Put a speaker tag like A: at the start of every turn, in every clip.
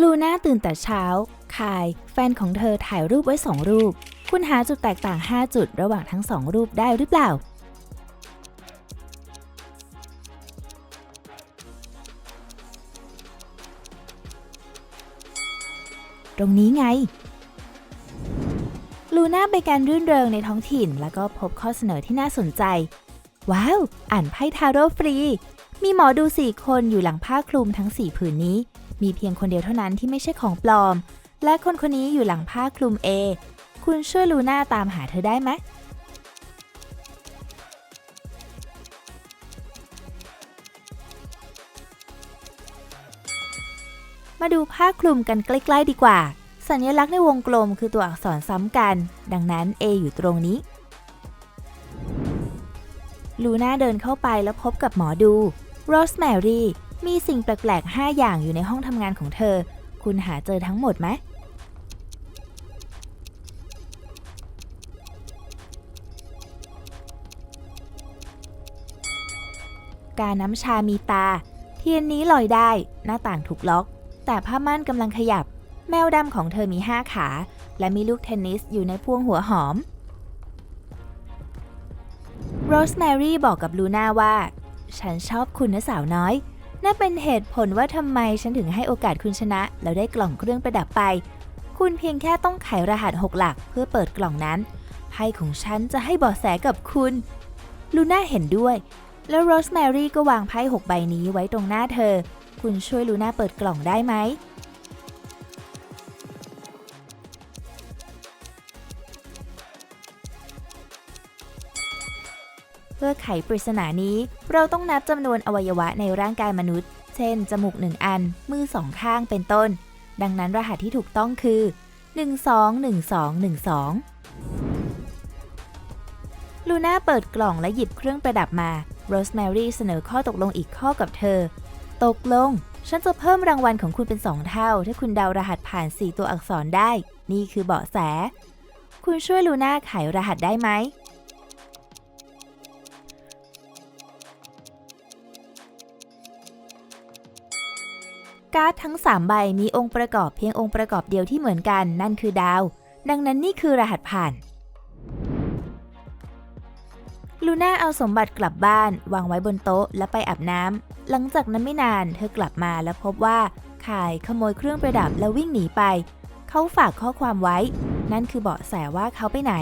A: ลูน่าตื่นแต่เช้า คาย แฟนของเธอถ่ายรูปไว้สองรูป คุณหาจุดแตกต่าง 5 จุดระหว่างทั้งสองรูปได้หรือเปล่า ตรงนี้ไง ลูน่าไปการรื่นเริงในท้องถิ่น แล้วก็พบข้อเสนอที่น่าสนใจ ว้าว อ่านไพ่ทาโร่ฟรี มีหมอดูสี่คนอยู่หลังผ้าคลุมทั้งสี่ผืนนี้ มีเพียงคนเดียวเท่านั้นที่ไม่ใช่ของปลอม และคนคนนี้อยู่หลังผ้าคลุม A คุณช่วยลูน่าตามหาเธอได้ไหมมาดูผ้าคลุมกันใกล้ ๆ ดีกว่า สัญลักษณ์ในวงกลมคือตัวอักษรซ้ำกัน ดังนั้น A อยู่ตรงนี้ ลูน่าเดินเข้าไปแล้วพบกับหมอดู โรสแมรี่ มีสิ่งแปลกๆ 5 อย่างอยู่ในห้องทำงานของเธอ คุณหาเจอทั้งหมดไหม การน้ำชามีตา เทียนนี้ลอยได้ หน้าต่างถูกล็อก แต่ผ้าม่านกำลังขยับ แมวดำของเธอมี 5 ขา และมีลูกเทนนิสอยู่ในพวงหัวหอม โรสแมรี่บอกกับลูน่าว่า ฉันชอบคุณนะสาวน้อย นั่นเป็นเหตุผลว่าทำไมฉันถึงให้โอกาสคุณชนะ แล้วได้กล่องเครื่องประดับไป คุณเพียงแค่ต้องไขรหัส 6 หลักเพื่อเปิดกล่องนั้นไพ่ของฉันจะให้เบาะแสกับคุณ ลูน่าเห็นด้วย แล้วโรสแมรี่ก็วางไพ่6ใบนี้ไว้ตรงหน้าเธอ คุณช่วยลูน่าเปิดกล่องได้ไหม เพื่อไขปริศนานี้ เราต้องนับจำนวนอวัยวะในร่างกายมนุษย์ เช่น จมูกหนึ่งอัน มือสองข้างเป็นต้น ดังนั้นรหัสที่ถูกต้องคือ 121212 ลูน่าเปิดกล่องและหยิบเครื่องประดับมา โรสแมรี่เสนอข้อตกลงอีกข้อกับเธอ ตกลง ฉันจะเพิ่มรางวัลของคุณเป็นสองเท่า ถ้าคุณเดารหัสผ่าน 4 ตัวอักษรได้ นี่คือเบาะแส คุณช่วยลูน่าไขรหัสได้ไหม การ์ดทั้ง 3 ใบมีองค์ประกอบเพียงองค์ประกอบเดียวที่เหมือนกัน นั่นคือดาว ดังนั้นนี่คือรหัสผ่าน ลูน่าเอาสมบัติกลับบ้าน วางไว้บนโต๊ะและไปอาบน้ำ หลังจากนั้นไม่นานเธอกลับมาและพบว่าขายขโมยเครื่องประดับแล้ววิ่งหนีไป เขาฝากข้อความไว้ นั่นคือเบาะแสว่าเขาไปไหน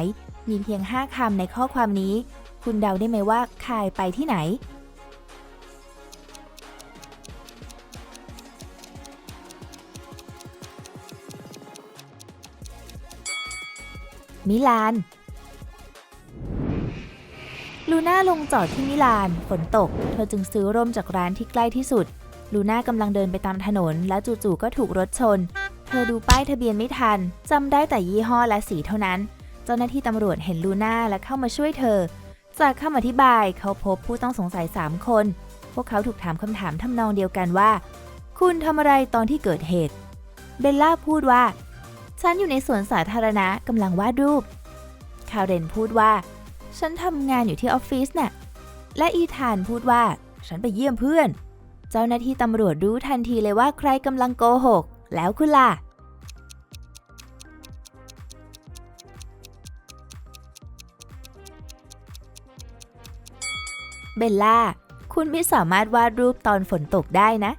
A: มีเพียง 5 คำในข้อความนี้ คุณเดาได้ไหมว่าคายไปที่ไหน มิลาน ลูน่าลงจอดที่มิลาน ฝนตก เธอจึงซื้อร่มจากร้านที่ใกล้ที่สุด ลูน่ากำลังเดินไปตามถนน และจู่ๆก็ถูกรถชน เธอดูป้ายทะเบียนไม่ทันจำได้แต่ยี่ห้อและสีเท่านั้น เจ้าหน้าที่ตำรวจเห็นลูน่าและเข้ามาช่วยเธอ จากคำอธิบายเขาพบผู้ต้องสงสัย 3 คน พวกเขาถูกถามคำถามทำนองเดียวกันว่า คุณทำอะไรตอนที่เกิดเหตุ เบลล่าพูดว่า ฉันอยู่ในสวนสาธารณะกำลังวาดรูป คาเรนพูดว่า ฉันทำงานอยู่ที่ออฟฟิศน่ะ และอีธานพูดว่า ฉันไปเยี่ยมเพื่อน เจ้าหน้าที่ตำรวจรู้ทันทีเลยว่าใครกำลังโกหก แล้วคุณล่ะ เบลล่า คุณไม่สามารถวาดรูปตอนฝนตกได้นะ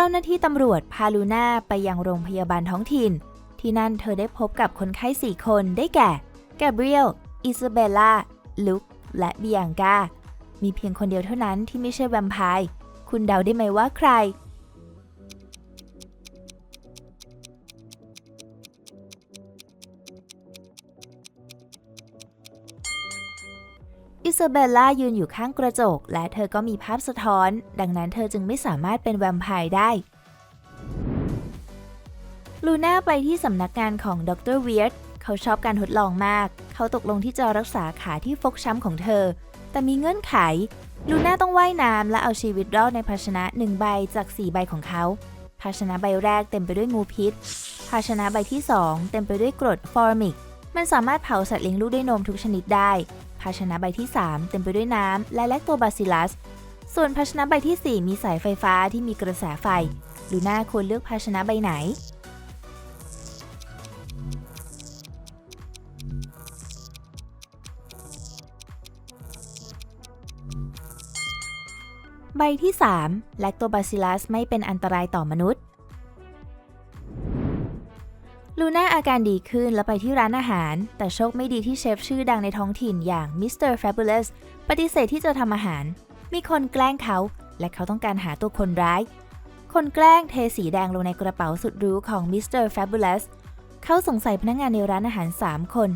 A: จ้าหน้าที่ตำรวจพาลูน่าไปยังโรงพยาบาลท้องถิ่น ที่นั่นเธอได้พบกับคนไข้4คนได้แก่ แกเบรียล อิซาเบลล่า ลุค และเบียงกา มีเพียงคนเดียวเท่านั้นที่ไม่ใช่แวมไพร์ คุณเดาได้ไหมว่าใคร อิซาเบลล่ายืนอยู่ข้างกระจก และเธอก็มีภาพสะท้อน ดังนั้นเธอจึงไม่สามารถเป็นแวมไพร์ได้ลูน่าไปที่สำนักงานของดรเวียร์เขาชอบการทดลองมาก เขาตกลงที่จะรักษาขาที่ฟกช้ำของเธอ แต่มีเงื่อนไข ลูน่าต้องว่ายน้ำและเอาชีวิตรอดในภาชนะหนึ่งใบจากสี่ใบของเขา ภาชนะใบแรกเต็มไปด้วยงูพิษ ภาชนะใบที่สองเต็มไปด้วยกรดฟอร์มิก มันสามารถเผาสัตว์เลี้ยงลูกด้วยนมทุกชนิดได้าชนะใบที่ 3 เต็มไปด้วยน้ำและแลคโตบาซิลัส ส่วนภาชนะใบที่ 4 มีสายไฟฟ้าที่มีกระแสไฟ ลูน่าควรเลือกภาชนะใบไหน ใบที่ 3 แลคโตบาซิลัสไม่เป็นอันตรายต่อมนุษย์ น่าอาการดีขึ้นแล้วไปที่ร้านอาหาร แต่โชคไม่ดีที่เชฟชื่อดังในท้องถิ่นอย่างมิสเตอร์แฟบูลัสปฏิเสธที่จะทำอาหาร มีคนแกล้งเขา และเขาต้องการหาตัวคนร้าย คนแกล้งเทสีแดงลงในกระเป๋าสุดรู้ของมิสเตอร์แฟบูลัสเขาสงสัยพนักงานในร้านอาหาร 3 คน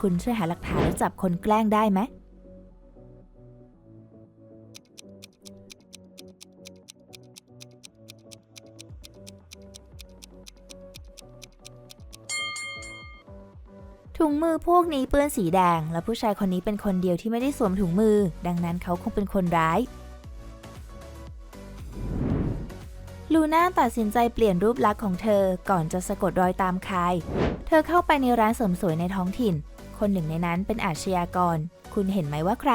A: คุณช่วยหาหลักฐานแล้วจับคนแกล้งได้ไหม ถุงมือพวกนี้เปื้อนสีแดง และผู้ชายคนนี้เป็นคนเดียวที่ไม่ได้สวมถุงมือ ดังนั้นเขาคงเป็นคนร้าย ลูน่าตัดสินใจเปลี่ยนรูปลักษณ์ของเธอ ก่อนจะสะกดรอยตามคาย เธอเข้าไปในร้านเสริมสวยในท้องถิ่น คนหนึ่งในนั้นเป็นอาชญากร คุณเห็นไหมว่าใคร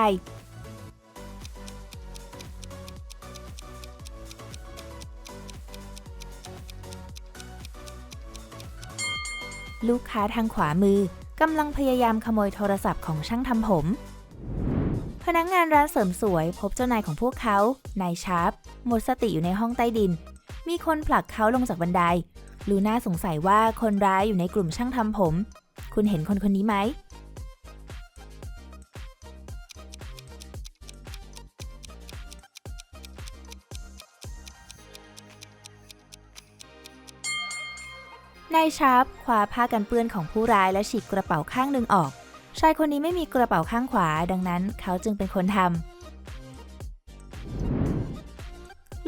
A: ลูกค้าทางขวามือ กำลังพยายามขโมยโทรศัพท์ของช่างทำผม พนักงงานร้านเสริมสวยพบเจ้านายของพวกเขา นายชาร์ปหมดสติอยู่ในห้องใต้ดิน มีคนผลักเขาลงจากบันได ลูน่าสงสัยว่าคนร้ายอยู่ในกลุ่มช่างทำผม คุณเห็นคนคนนี้ไหมายชาร์ปคว้าผ้ากันเปื้อนของผู้ร้ายและฉีกกระเป๋าข้างหนึ่งออก ชายคนนี้ไม่มีกระเป๋าข้างขวา ดังนั้นเขาจึงเป็นคนทำ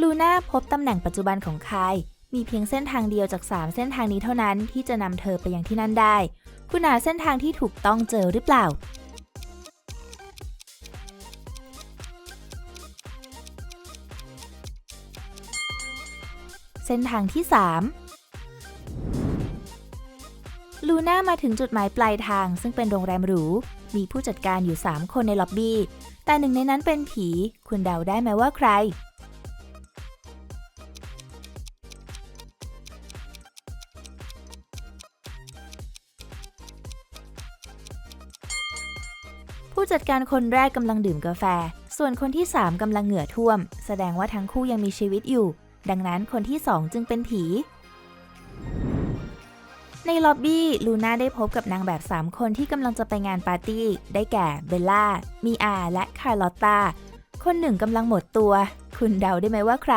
A: ลูน่าพบตำแหน่งปัจจุบันของคาย มีเพียงเส้นทางเดียวจาก 3 เส้นทางนี้เท่านั้นที่จะนำเธอไปยังที่นั่นได้ คุณหาเส้นทางที่ถูกต้องเจอหรือเปล่าเส้นทางที่ 3 ลูน่ามาถึงจุดหมายปลายทาง ซึ่งเป็นโรงแรมหรู มีผู้จัดการอยู่ 3 คนในล็อบบี้ แต่หนึ่งในนั้นเป็นผี คุณเดาได้ไหมว่าใคร ผู้จัดการคนแรกกำลังดื่มกาแฟ ส่วนคนที่ 3กำลังเหงื่อท่วม แสดงว่าทั้งคู่ยังมีชีวิตอยู่ ดังนั้นคนที่ 2 จึงเป็นผี ในล็อบบี้ลูน่าได้พบกับนางแบบ 3 คนที่กำลังจะไปงานปาร์ตี้ ได้แก่เบลล่า มีอา และคาร์ลอตตา คนหนึ่งกำลังหมดตัว คุณเดาได้ไหมว่าใคร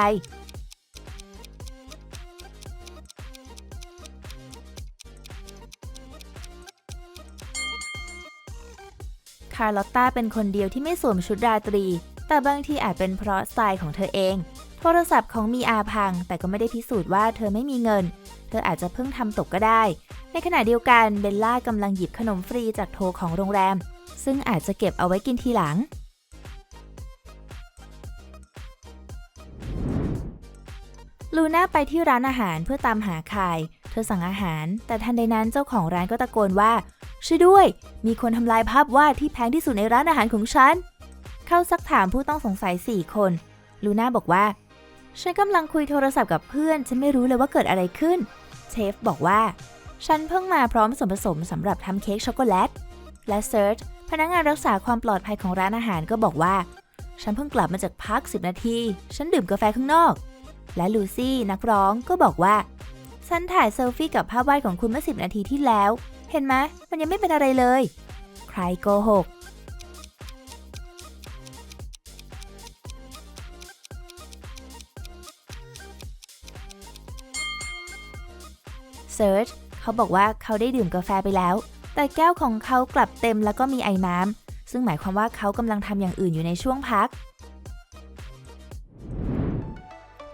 A: คาร์ลอตตาเป็นคนเดียวที่ไม่สวมชุดราตรี แต่บางทีอาจเป็นเพราะสไตล์ของเธอเอง โทรศัพท์ของมีอาพัง แต่ก็ไม่ได้พิสูจน์ว่าเธอไม่มีเงิน เธออาจจะเพิ่งทำตกก็ได้ ในขณะเดียวกันเบลล่ากำลังหยิบขนมฟรีจากโทรของโรงแรม ซึ่งอาจจะเก็บเอาไว้กินทีหลัง ลูน่าไปที่ร้านอาหารเพื่อตามหาคาย เธอสั่งอาหาร แต่ทันใดนั้นเจ้าของร้านก็ตะโกนว่า ช่วยด้วย มีคนทำลายภาพวาดที่แพงที่สุดในร้านอาหารของฉัน เข้าซักถามผู้ต้องสงสัย 4 คน ลูน่าบอกว่า ฉันกำลังคุยโทรศัพท์กับเพื่อน ฉันไม่รู้เลยว่าเกิดอะไรขึ้น เชฟบอกว่า ฉันเพิ่งมาพร้อมส่วนผสมสำหรับทำเค้กช็อกโกแลต และเซิร์ชพนักงานรักษาความปลอดภัยของร้านอาหารก็บอกว่า ฉันเพิ่งกลับมาจากพัก 10 นาที ฉันดื่มกาแฟข้างนอก และลูซี่นักร้องก็บอกว่า ฉันถ่ายเซลฟี่กับภาพวาดของคุณเมื่อ 10 นาทีที่แล้ว เห็นไหมมันยังไม่เป็นอะไรเลย ใครโกหก เซิร์ชเขาบอกว่าเขาได้ดื่มกาแฟไปแล้ว แต่แก้วของเขากลับเต็มแล้วก็มีไอ้น้ำซึ่งหมายความว่าเขากำลังทำอย่างอื่นอยู่ในช่วงพัก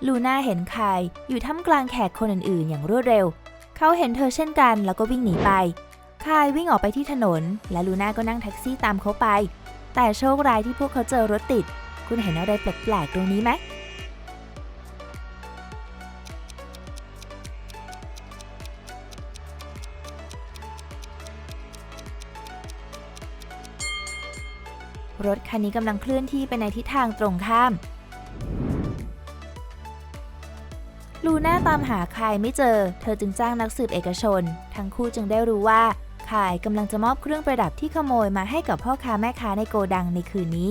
A: ลูน่าเห็นคายอยู่ท่ามกลางแขกคนอื่นๆ อย่างรวดเร็ว เขาเห็นเธอเช่นกันแล้วก็วิ่งหนีไป คายวิ่งออกไปที่ถนน และลูน่าก็นั่งแท็กซี่ตามเขาไป แต่โชคร้ายที่พวกเขาเจอรถติด คุณเห็นอะไรแปลกๆตรงนี้ไหม รถคันนี้กำลังเคลื่อนที่ไปในทิศทางตรงข้าม ลูน่าตามหาคายไม่เจอ เธอจึงจ้างนักสืบเอกชน ทั้งคู่จึงได้รู้ว่าคายกำลังจะมอบเครื่องประดับที่ขโมยมาให้กับพ่อค้าแม่ค้าในโกดังในคืนนี้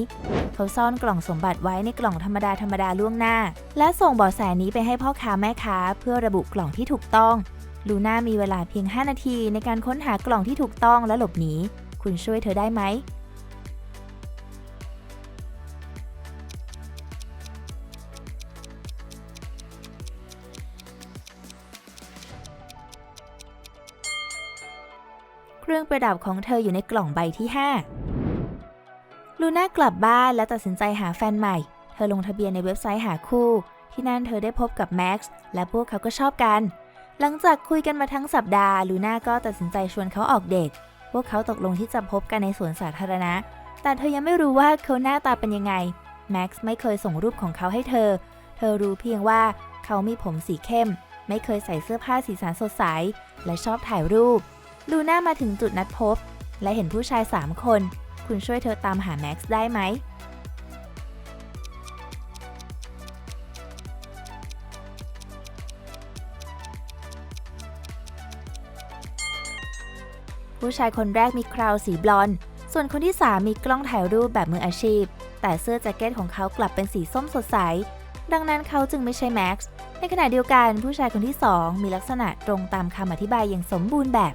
A: เขาซ่อนกล่องสมบัติไว้ในกล่องธรรมดาธรรมดาล่วงหน้า และส่งบาะแสนี้ไปให้พ่อค้าแม่ค้า เพื่อระบุกล่องที่ถูกต้อง ลูน่ามีเวลาเพียง 5 นาทีในการค้นหากล่องที่ถูกต้องและหลบหนี คุณช่วยเธอได้ไหม รื่องประดับของเธออยู่ในกล่องใบที่ 5 ลูน่ากลับบ้านและตัดสินใจหาแฟนใหม่ เธอลงทะเบียนในเว็บไซต์หาคู่ ที่นั่นเธอได้พบกับแม็กซ์และพวกเขาก็ชอบกัน หลังจากคุยกันมาทั้งสัปดาห์ลูน่าก็ตัดสินใจชวนเขาออกเดทพวกเขาตกลงที่จะพบกันในสวนสาธารณะ แต่เธอยังไม่รู้ว่าเขาหน้าตาเป็นยังไง แม็กซ์ไม่เคยส่งรูปของเขาให้เธอ เธอรู้เพียงว่าเขามีผมสีเข้ม ไม่เคยใส่เสื้อผ้าสีสันสดใส และชอบถ่ายรูป ลูน่ามาถึงจุดนัดพบ และเห็นผู้ชาย 3 คน คุณช่วยเธอตามหาแม็กซ์ได้ไหม ผู้ชายคนแรกมีคราวสีบลอนด์ ส่วนคนที่ 3 มีกล้องถ่ายรูปแบบมืออาชีพ แต่เสื้อแจ็คเก็ตของเขากลับเป็นสีส้มสดใส ดังนั้นเขาจึงไม่ใช่แม็กซ์ ในขณะเดียวกันผู้ชายคนที่ 2 มีลักษณะตรงตามคำอธิบายอย่างสมบูรณ์แบบ